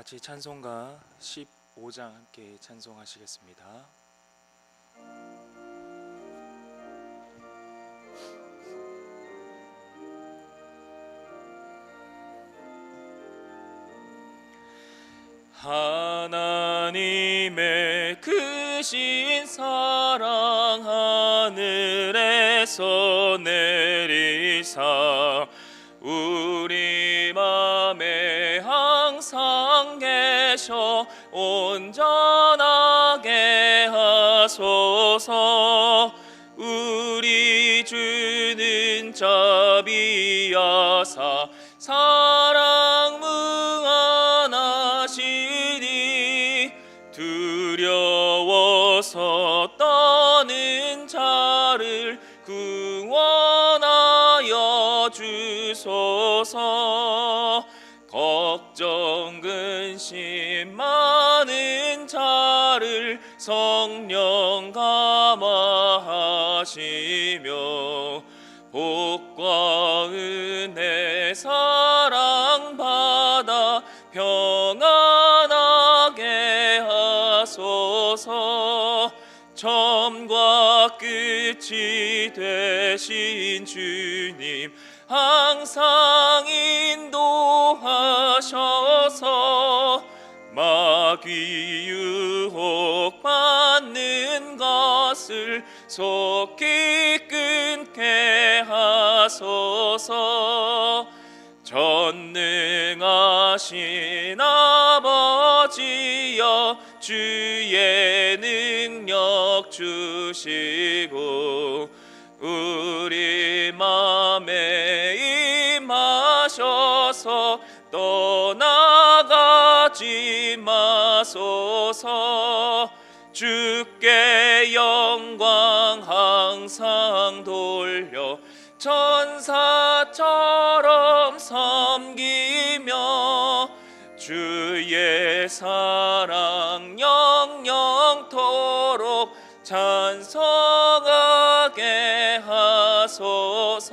같이 찬송가 15장 함께 찬송하시겠습니다. 하나님의 크신 사랑 하늘에서 내리사 온전하게 하소서. 우리 주는 자비하사 사랑 무한하시니 두려워서 떠는 자를 구원하여 주소서 되신 주님 항상 인도하셔서 마귀 유혹 받는 것을 속히 끊게 하소서. 전능하신 아버지여 주의 능력 주시고 마소서. 주께 영광 항상 돌려. 천사처럼 섬기며 주의 사랑 영영토록 찬송하게 하소서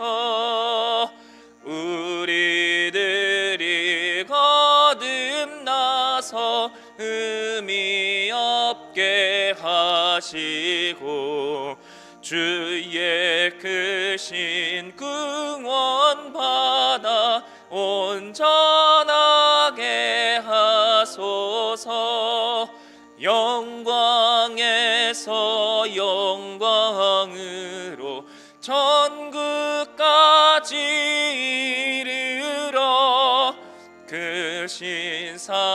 하시고 주의 크신 구원 받아 온전하게 하소서. 영광에서 영광으로 천국까지 이르러 크신 사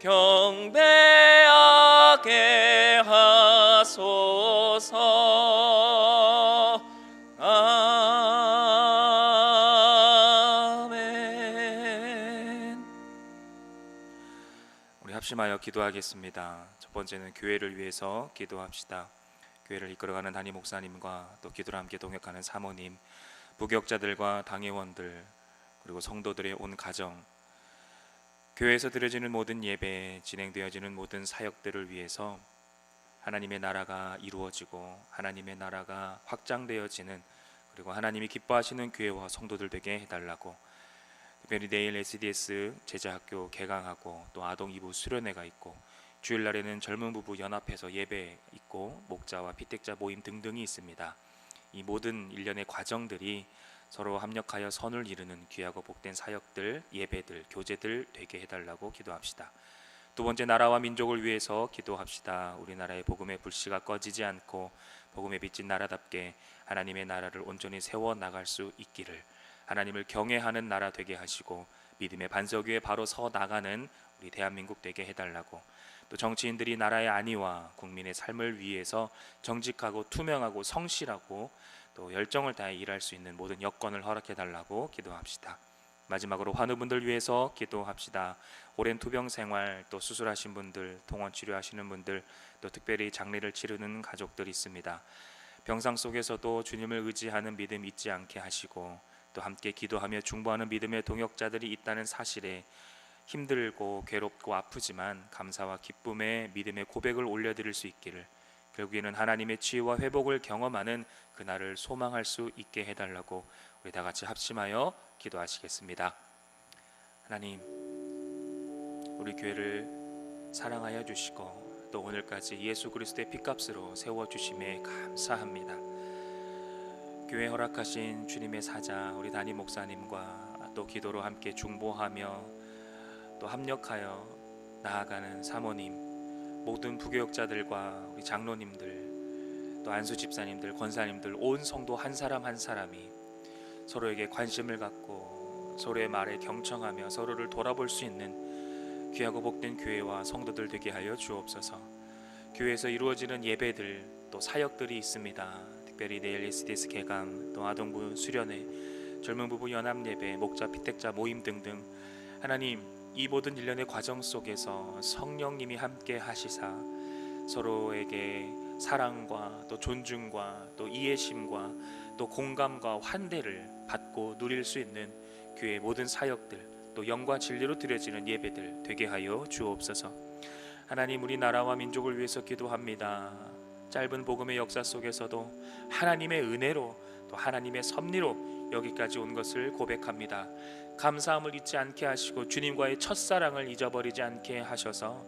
경배하게 하소서 아멘 우리 합심하여 기도하겠습니다. 첫 번째는 교회를 위해서 기도합시다. 교회를 이끌어가는 담임 목사님과 또 기도를 함께 동역하는 사모님, 부격자들과 당회원들 그리고 성도들의 온 가정 교회에서 드려지는 모든 예배 진행되어지는 모든 사역들을 위해서 하나님의 나라가 이루어지고 하나님의 나라가 확장되어지는 그리고 하나님이 기뻐하시는 교회와 성도들 되게 해달라고 특별히 내일 SDS 제자학교 개강하고 또 아동 이부 수련회가 있고 주일날에는 젊은 부부 연합해서 예배 있고 목자와 피택자 모임 등등이 있습니다. 이 모든 일련의 과정들이 서로 합력하여 선을 이루는 귀하고 복된 사역들, 예배들, 교제들 되게 해달라고 기도합시다. 두 번째 나라와 민족을 위해서 기도합시다. 우리나라의 복음의 불씨가 꺼지지 않고 복음의 빛진 나라답게 하나님의 나라를 온전히 세워 나갈 수 있기를 하나님을 경외하는 나라 되게 하시고 믿음의 반석 위에 바로 서 나가는 우리 대한민국 되게 해달라고 또 정치인들이 나라의 안위와 국민의 삶을 위해서 정직하고 투명하고 성실하고 또 열정을 다해 일할 수 있는 모든 여건을 허락해 달라고 기도합시다. 마지막으로 환우분들 위해서 기도합시다. 오랜 투병 생활 또 수술하신 분들, 통원 치료하시는 분들, 또 특별히 장례를 치르는 가족들이 있습니다. 병상 속에서도 주님을 의지하는 믿음 잊지 않게 하시고 또 함께 기도하며 중보하는 믿음의 동역자들이 있다는 사실에 힘들고 괴롭고 아프지만 감사와 기쁨의 믿음의 고백을 올려드릴 수 있기를 결국에는 하나님의 치유와 회복을 경험하는 그날을 소망할 수 있게 해달라고 우리 다 같이 합심하여 기도하시겠습니다. 하나님 우리 교회를 사랑하여 주시고 또 오늘까지 예수 그리스도의 피값으로 세워 주심에 감사합니다. 교회 허락하신 주님의 사자 우리 담임 목사님과 또 기도로 함께 중보하며 또 합력하여 나아가는 사모님 모든 부교역자들과 우리 장로님들 또 안수 집사님들 권사님들 온 성도 한 사람 한 사람이 서로에게 관심을 갖고 서로의 말에 경청하며 서로를 돌아볼 수 있는 귀하고 복된 교회와 성도들 되게 하여 주옵소서. 교회에서 이루어지는 예배들 또 사역들이 있습니다. 특별히 내일 SDS 개강 또 아동부 수련회 젊은 부부 연합 예배 목자 피택자 모임 등등 하나님 이 모든 일련의 과정 속에서 성령님이 함께 하시사 서로에게 사랑과 또 존중과 또 이해심과 또 공감과 환대를 받고 누릴 수 있는 교회 모든 사역들 또 영과 진리로 드려지는 예배들 되게 하여 주옵소서. 하나님 우리 나라와 민족을 위해서 기도합니다. 짧은 복음의 역사 속에서도 하나님의 은혜로 또 하나님의 섭리로 여기까지 온 것을 고백합니다. 감사함을 잊지 않게 하시고 주님과의 첫사랑을 잊어버리지 않게 하셔서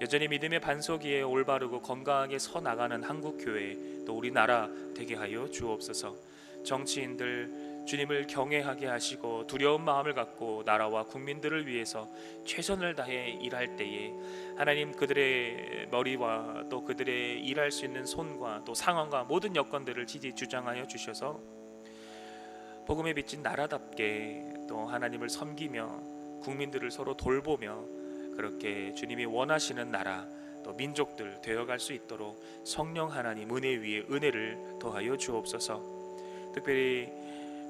여전히 믿음의 반석 위에 올바르고 건강하게 서 나가는 한국 교회 또 우리나라 되게 하여 주옵소서. 정치인들 주님을 경외하게 하시고 두려운 마음을 갖고 나라와 국민들을 위해서 최선을 다해 일할 때에 하나님 그들의 머리와 또 그들의 일할 수 있는 손과 또 상황과 모든 여건들을 지지 주장하여 주셔서 복음에 비친 나라답게 또 하나님을 섬기며 국민들을 서로 돌보며 그렇게 주님이 원하시는 나라 또 민족들 되어갈 수 있도록 성령 하나님 은혜 위에 은혜를 더하여 주옵소서. 특별히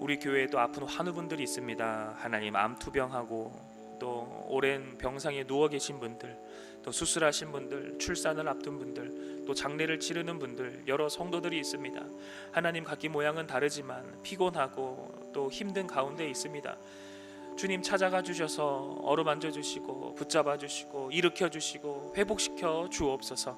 우리 교회에도 아픈 환우분들이 있습니다. 하나님 암투병하고 또 오랜 병상에 누워 계신 분들, 또 수술하신 분들, 출산을 앞둔 분들, 또 장례를 치르는 분들 여러 성도들이 있습니다. 하나님 각기 모양은 다르지만 피곤하고 또 힘든 가운데 있습니다. 주님 찾아가 주셔서 어루만져 주시고 붙잡아 주시고 일으켜 주시고 회복시켜 주옵소서.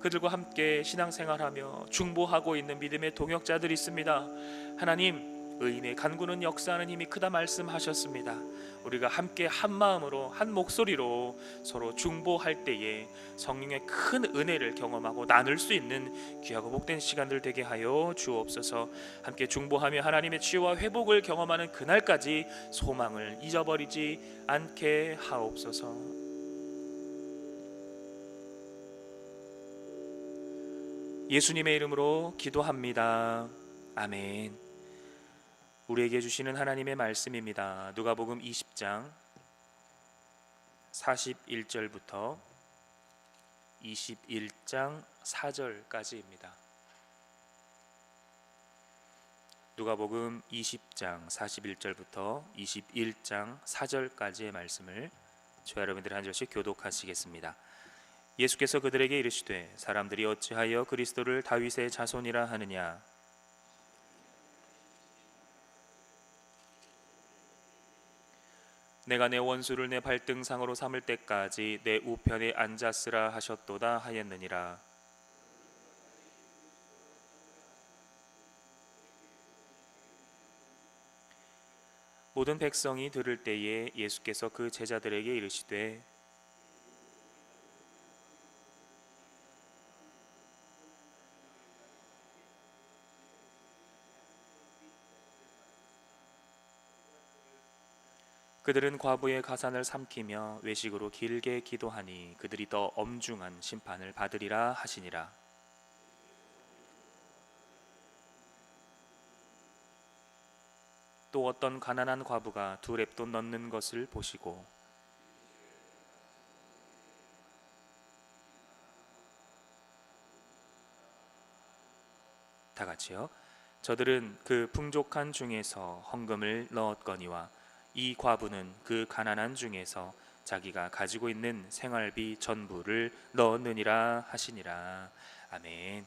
그들과 함께 신앙생활하며 중보하고 있는 믿음의 동역자들이 있습니다. 하나님 의인의 간구는 역사하는 힘이 크다 말씀하셨습니다. 우리가 함께 한 마음으로 한 목소리로 서로 중보할 때에 성령의 큰 은혜를 경험하고 나눌 수 있는 귀하고 복된 시간들 되게 하여 주옵소서. 함께 중보하며 하나님의 치유와 회복을 경험하는 그날까지 소망을 잊어버리지 않게 하옵소서. 예수님의 이름으로 기도합니다. 아멘. 우리에게 주시는 하나님의 말씀입니다. 누가복음 20장 41절부터 21장 4절까지입니다. 누가복음 20장 41절부터 21장 4절까지의 말씀을 저 여러분들 한 절씩 교독하시겠습니다. 예수께서 그들에게 이르시되 사람들이 어찌하여 그리스도를 다윗의 자손이라 하느냐 내가 내 원수를 내 발등상으로 삼을 때까지 내 우편에 앉았으라 하셨도다 하였느니라. 모든 백성이 들을 때에 예수께서 그 제자들에게 이르시되 그들은 과부의 가산을 삼키며 외식으로 길게 기도하니 그들이 더 엄중한 심판을 받으리라 하시니라. 또 어떤 가난한 과부가 두 랩돈 넣는 것을 보시고 다 같이요. 저들은 그 풍족한 중에서 헌금을 넣었거니와 이 과부는 그 가난한 중에서 자기가 가지고 있는 생활비 전부를 넣었느니라 하시니라. 아멘.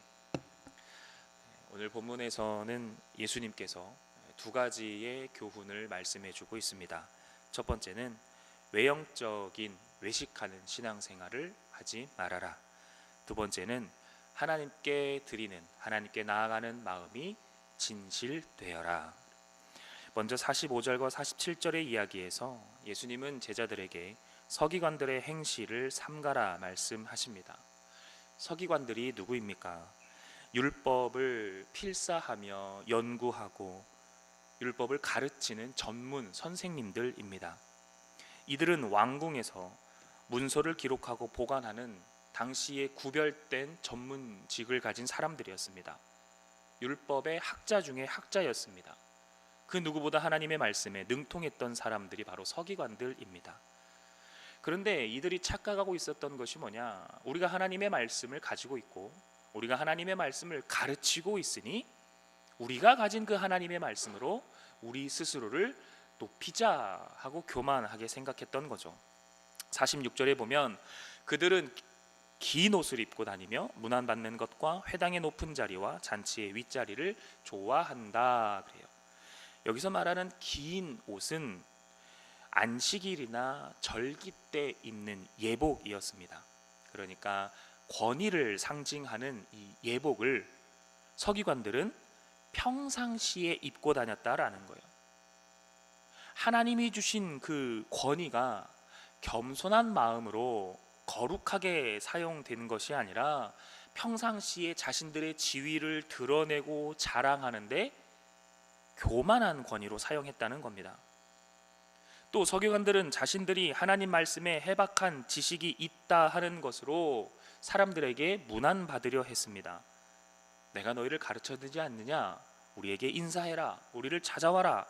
오늘 본문에서는 예수님께서 두 가지의 교훈을 말씀해 주고 있습니다. 첫 번째는 외형적인 외식하는 신앙생활을 하지 말아라. 두 번째는 하나님께 드리는 하나님께 나아가는 마음이 진실되어라. 먼저 45절과 47절의 이야기에서 예수님은 제자들에게 서기관들의 행실을 삼가라 말씀하십니다. 서기관들이 누구입니까? 율법을 필사하며 연구하고 율법을 가르치는 전문 선생님들입니다. 이들은 왕궁에서 문서를 기록하고 보관하는 당시에 구별된 전문직을 가진 사람들이었습니다. 율법의 학자 중에 학자였습니다. 그 누구보다 하나님의 말씀에 능통했던 사람들이 바로 서기관들입니다. 그런데 이들이 착각하고 있었던 것이 뭐냐? 우리가 하나님의 말씀을 가지고 있고 우리가 하나님의 말씀을 가르치고 있으니 우리가 가진 그 하나님의 말씀으로 우리 스스로를 높이자 하고 교만하게 생각했던 거죠. 46절에 보면 그들은 긴 옷을 입고 다니며 문안 받는 것과 회당의 높은 자리와 잔치의 윗자리를 좋아한다 그래요. 여기서 말하는 긴 옷은 안식일이나 절기 때 입는 예복이었습니다. 그러니까 권위를 상징하는 이 예복을 서기관들은 평상시에 입고 다녔다라는 거예요. 하나님이 주신 그 권위가 겸손한 마음으로 거룩하게 사용되는 것이 아니라 평상시에 자신들의 지위를 드러내고 자랑하는데 교만한 권위로 사용했다는 겁니다. 또 서기관들은 자신들이 하나님 말씀에 해박한 지식이 있다 하는 것으로 사람들에게 문안 받으려 했습니다. 내가 너희를 가르쳐 주지 않느냐? 우리에게 인사해라. 우리를 찾아와라.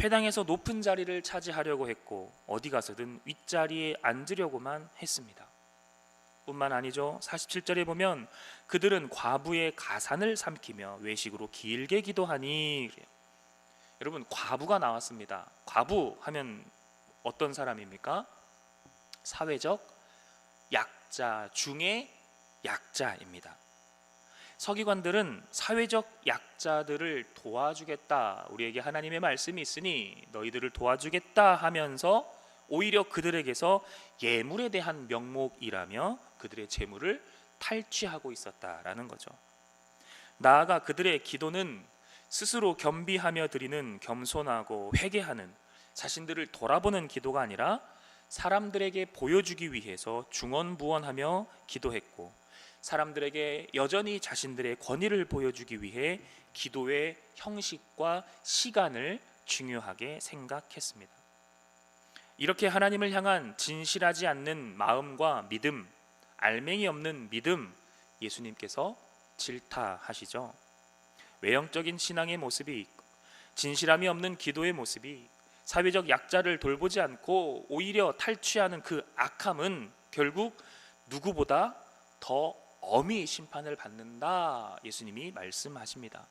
회당에서 높은 자리를 차지하려고 했고 어디 가서든 윗자리에 앉으려고만 했습니다. 뿐만 아니죠. 47절에 보면 그들은 과부의 가산을 삼키며 외식으로 길게 기도하니 그래요. 여러분 과부가 나왔습니다. 과부 하면 어떤 사람입니까? 사회적 약자 중에 약자입니다. 서기관들은 사회적 약자들을 도와주겠다. 우리에게 하나님의 말씀이 있으니 너희들을 도와주겠다 하면서 오히려 그들에게서 예물에 대한 명목이라며 그들의 재물을 탈취하고 있었다라는 거죠. 나아가 그들의 기도는 스스로 겸비하며 드리는 겸손하고 회개하는 자신들을 돌아보는 기도가 아니라 사람들에게 보여주기 위해서 중언부언하며 기도했고 사람들에게 여전히 자신들의 권위를 보여주기 위해 기도의 형식과 시간을 중요하게 생각했습니다. 이렇게 하나님을 향한 진실하지 않는 마음과 믿음, 알맹이 없는 믿음 예수님께서 질타하시죠. 외형적인 신앙의 모습이 진실함이 없는 기도의 모습이 사회적 약자를 돌보지 않고 오히려 탈취하는 그 악함은 결국 누구보다 더 엄히 심판을 받는다. 예수님이 말씀하십니다.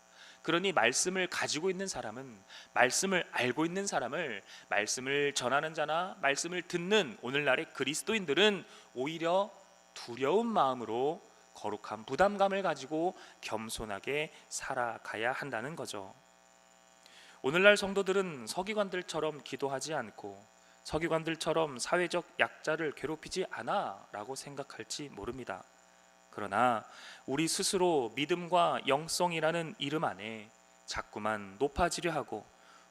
그러니 말씀을 가지고 있는 사람은 말씀을 알고 있는 사람을 말씀을 전하는 자나 말씀을 듣는 오늘날의 그리스도인들은 오히려 두려운 마음으로 거룩한 부담감을 가지고 겸손하게 살아가야 한다는 거죠. 오늘날 성도들은 서기관들처럼 기도하지 않고 서기관들처럼 사회적 약자를 괴롭히지 않아라고 생각할지 모릅니다. 그러나 우리 스스로 믿음과 영성이라는 이름 안에 자꾸만 높아지려 하고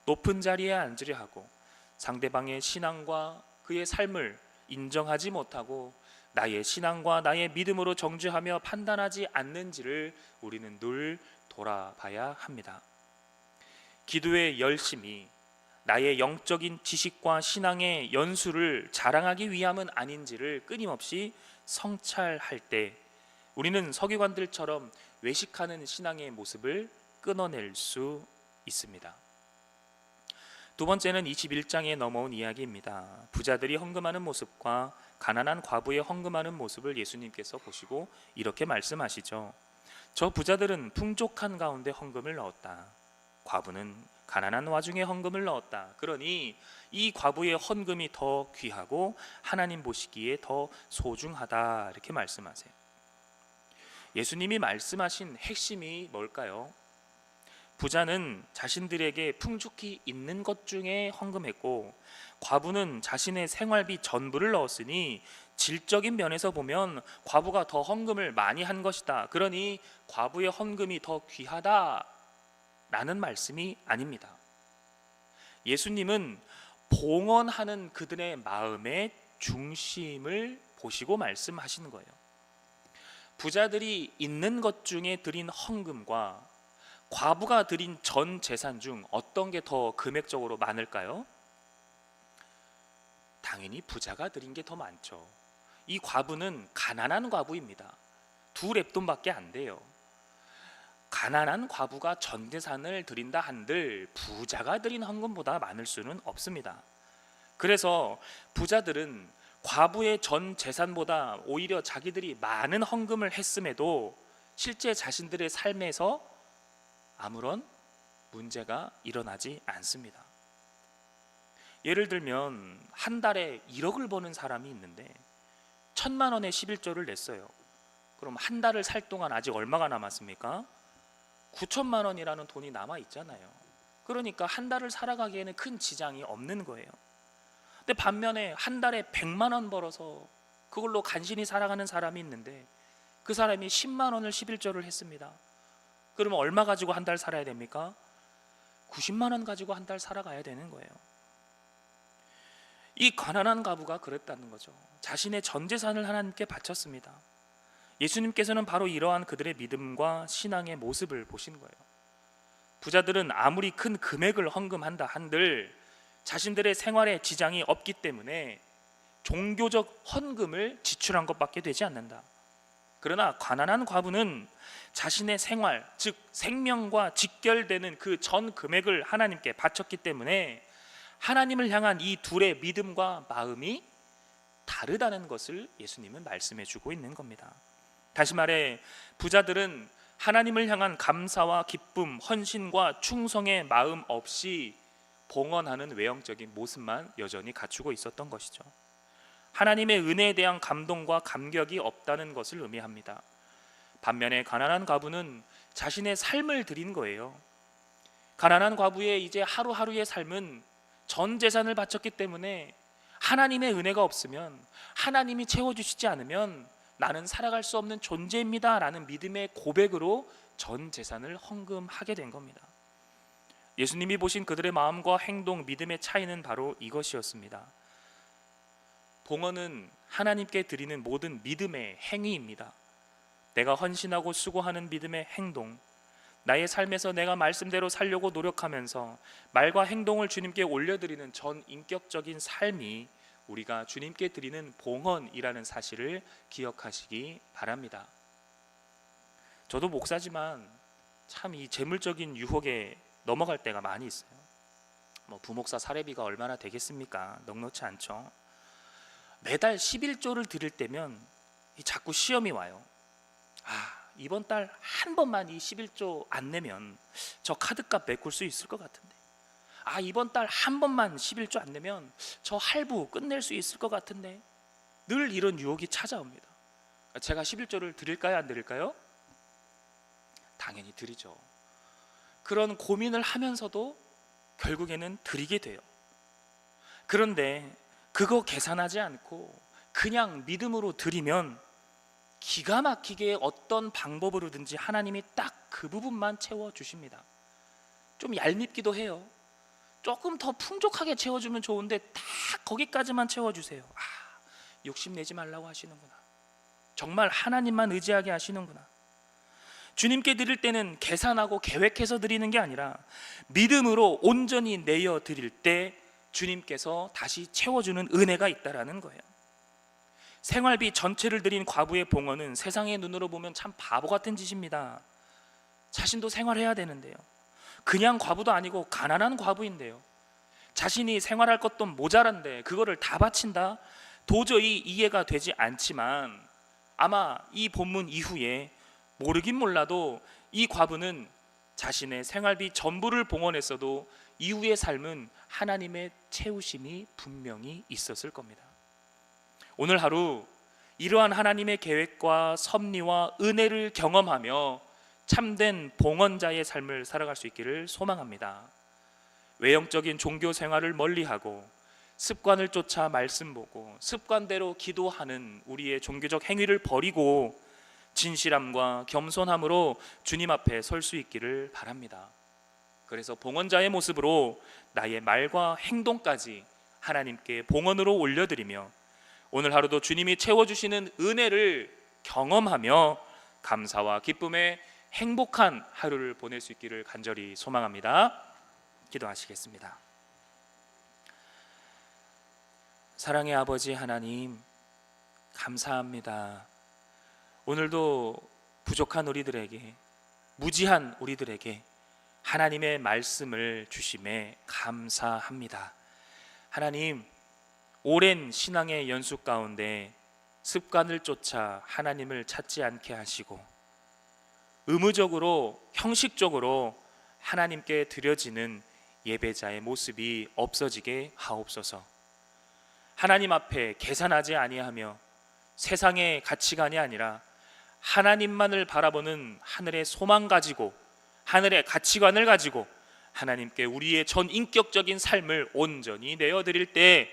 높은 자리에 앉으려 하고 상대방의 신앙과 그의 삶을 인정하지 못하고 나의 신앙과 나의 믿음으로 정죄하며 판단하지 않는지를 우리는 늘 돌아봐야 합니다. 기도의 열심이 나의 영적인 지식과 신앙의 연수를 자랑하기 위함은 아닌지를 끊임없이 성찰할 때 우리는 서기관들처럼 외식하는 신앙의 모습을 끊어낼 수 있습니다. 두 번째는 21장에 넘어온 이야기입니다. 부자들이 헌금하는 모습과 가난한 과부의 헌금하는 모습을 예수님께서 보시고 이렇게 말씀하시죠. 저 부자들은 풍족한 가운데 헌금을 넣었다. 과부는 가난한 와중에 헌금을 넣었다. 그러니 이 과부의 헌금이 더 귀하고 하나님 보시기에 더 소중하다. 이렇게 말씀하세요. 예수님이 말씀하신 핵심이 뭘까요? 부자는 자신들에게 풍족히 있는 것 중에 헌금했고 과부는 자신의 생활비 전부를 넣었으니 질적인 면에서 보면 과부가 더 헌금을 많이 한 것이다. 그러니 과부의 헌금이 더 귀하다라는 말씀이 아닙니다. 예수님은 봉헌하는 그들의 마음의 중심을 보시고 말씀하시는 거예요. 부자들이 있는 것 중에 드린 헌금과 과부가 드린 전 재산 중 어떤 게 더 금액적으로 많을까요? 당연히 부자가 드린 게 더 많죠. 이 과부는 가난한 과부입니다. 두 랩돈밖에 안 돼요. 가난한 과부가 전 재산을 드린다 한들 부자가 드린 헌금보다 많을 수는 없습니다. 그래서 부자들은 과부의 전 재산보다 오히려 자기들이 많은 헌금을 했음에도 실제 자신들의 삶에서 아무런 문제가 일어나지 않습니다. 예를 들면 한 달에 1억을 버는 사람이 있는데 천만 원의 11조를 냈어요. 그럼 한 달을 살 동안 아직 얼마가 남았습니까? 9천만 원이라는 돈이 남아 있잖아요. 그러니까 한 달을 살아가기에는 큰 지장이 없는 거예요. 근데 반면에 한 달에 100만 원 벌어서 그걸로 간신히 살아가는 사람이 있는데 그 사람이 10만 원을 11조를 했습니다. 그러면 얼마 가지고 한 달 살아야 됩니까? 90만 원 가지고 한 달 살아가야 되는 거예요. 이 가난한 가부가 그랬다는 거죠. 자신의 전 재산을 하나님께 바쳤습니다. 예수님께서는 바로 이러한 그들의 믿음과 신앙의 모습을 보신 거예요. 부자들은 아무리 큰 금액을 헌금한다 한들 자신들의 생활에 지장이 없기 때문에 종교적 헌금을 지출한 것밖에 되지 않는다. 그러나 가난한 과부는 자신의 생활, 즉 생명과 직결되는 그 전 금액을 하나님께 바쳤기 때문에 하나님을 향한 이 둘의 믿음과 마음이 다르다는 것을 예수님은 말씀해 주고 있는 겁니다. 다시 말해 부자들은 하나님을 향한 감사와 기쁨, 헌신과 충성의 마음 없이 봉헌하는 외형적인 모습만 여전히 갖추고 있었던 것이죠. 하나님의 은혜에 대한 감동과 감격이 없다는 것을 의미합니다. 반면에 가난한 과부는 자신의 삶을 드린 거예요. 가난한 과부의 이제 하루하루의 삶은 전 재산을 바쳤기 때문에 하나님의 은혜가 없으면 하나님이 채워주시지 않으면 나는 살아갈 수 없는 존재입니다라는 믿음의 고백으로 전 재산을 헌금하게 된 겁니다. 예수님이 보신 그들의 마음과 행동, 믿음의 차이는 바로 이것이었습니다. 봉헌은 하나님께 드리는 모든 믿음의 행위입니다. 내가 헌신하고 수고하는 믿음의 행동, 나의 삶에서 내가 말씀대로 살려고 노력하면서 말과 행동을 주님께 올려드리는 전 인격적인 삶이 우리가 주님께 드리는 봉헌이라는 사실을 기억하시기 바랍니다. 저도 목사지만 참 이 재물적인 유혹에 넘어갈 때가 많이 있어요. 뭐 부목사 사례비가 얼마나 되겠습니까? 넉넉치 않죠. 매달 11조를 드릴 때면 자꾸 시험이 와요. 아, 이번 달 한 번만 이 11조 안 내면 저 카드값 메꿀 수 있을 것 같은데. 아, 이번 달 한 번만 11조 안 내면 저 할부 끝낼 수 있을 것 같은데. 늘 이런 유혹이 찾아옵니다. 제가 11조를 드릴까요, 안 드릴까요? 당연히 드리죠. 그런 고민을 하면서도 결국에는 드리게 돼요. 그런데 그거 계산하지 않고 그냥 믿음으로 드리면 기가 막히게 어떤 방법으로든지 하나님이 딱 그 부분만 채워 주십니다. 좀 얄밉기도 해요. 조금 더 풍족하게 채워주면 좋은데 딱 거기까지만 채워주세요. 아, 욕심내지 말라고 하시는구나. 정말 하나님만 의지하게 하시는구나. 주님께 드릴 때는 계산하고 계획해서 드리는 게 아니라 믿음으로 온전히 내어 드릴 때 주님께서 다시 채워주는 은혜가 있다라는 거예요. 생활비 전체를 드린 과부의 봉헌은 세상의 눈으로 보면 참 바보 같은 짓입니다. 자신도 생활해야 되는데요. 그냥 과부도 아니고 가난한 과부인데요. 자신이 생활할 것도 모자란데 그거를 다 바친다? 도저히 이해가 되지 않지만 아마 이 본문 이후에 모르긴 몰라도 이 과부는 자신의 생활비 전부를 봉헌했어도 이후의 삶은 하나님의 채우심이 분명히 있었을 겁니다. 오늘 하루 이러한 하나님의 계획과 섭리와 은혜를 경험하며 참된 봉헌자의 삶을 살아갈 수 있기를 소망합니다. 외형적인 종교 생활을 멀리하고 습관을 쫓아 말씀 보고 습관대로 기도하는 우리의 종교적 행위를 버리고 진실함과 겸손함으로 주님 앞에 설 수 있기를 바랍니다. 그래서 봉헌자의 모습으로 나의 말과 행동까지 하나님께 봉헌으로 올려드리며 오늘 하루도 주님이 채워주시는 은혜를 경험하며 감사와 기쁨의 행복한 하루를 보낼 수 있기를 간절히 소망합니다. 기도하시겠습니다. 사랑의 아버지 하나님, 감사합니다. 오늘도 부족한 우리들에게, 무지한 우리들에게 하나님의 말씀을 주심에 감사합니다. 하나님, 오랜 신앙의 연수 가운데 습관을 쫓아 하나님을 찾지 않게 하시고 의무적으로 형식적으로 하나님께 드려지는 예배자의 모습이 없어지게 하옵소서. 하나님 앞에 계산하지 아니하며 세상의 가치관이 아니라 하나님만을 바라보는 하늘의 소망 가지고 하늘의 가치관을 가지고 하나님께 우리의 전 인격적인 삶을 온전히 내어 드릴 때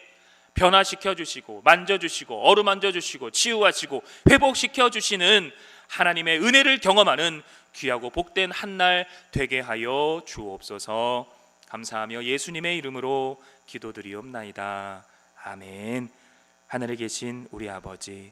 변화시켜 주시고 만져 주시고 어루만져 주시고 치유하시고 회복시켜 주시는 하나님의 은혜를 경험하는 귀하고 복된 한 날 되게 하여 주옵소서. 감사하며 예수님의 이름으로 기도드리옵나이다. 아멘. 하늘에 계신 우리 아버지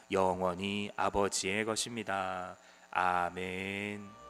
영원히 아버지의 것입니다. 아멘.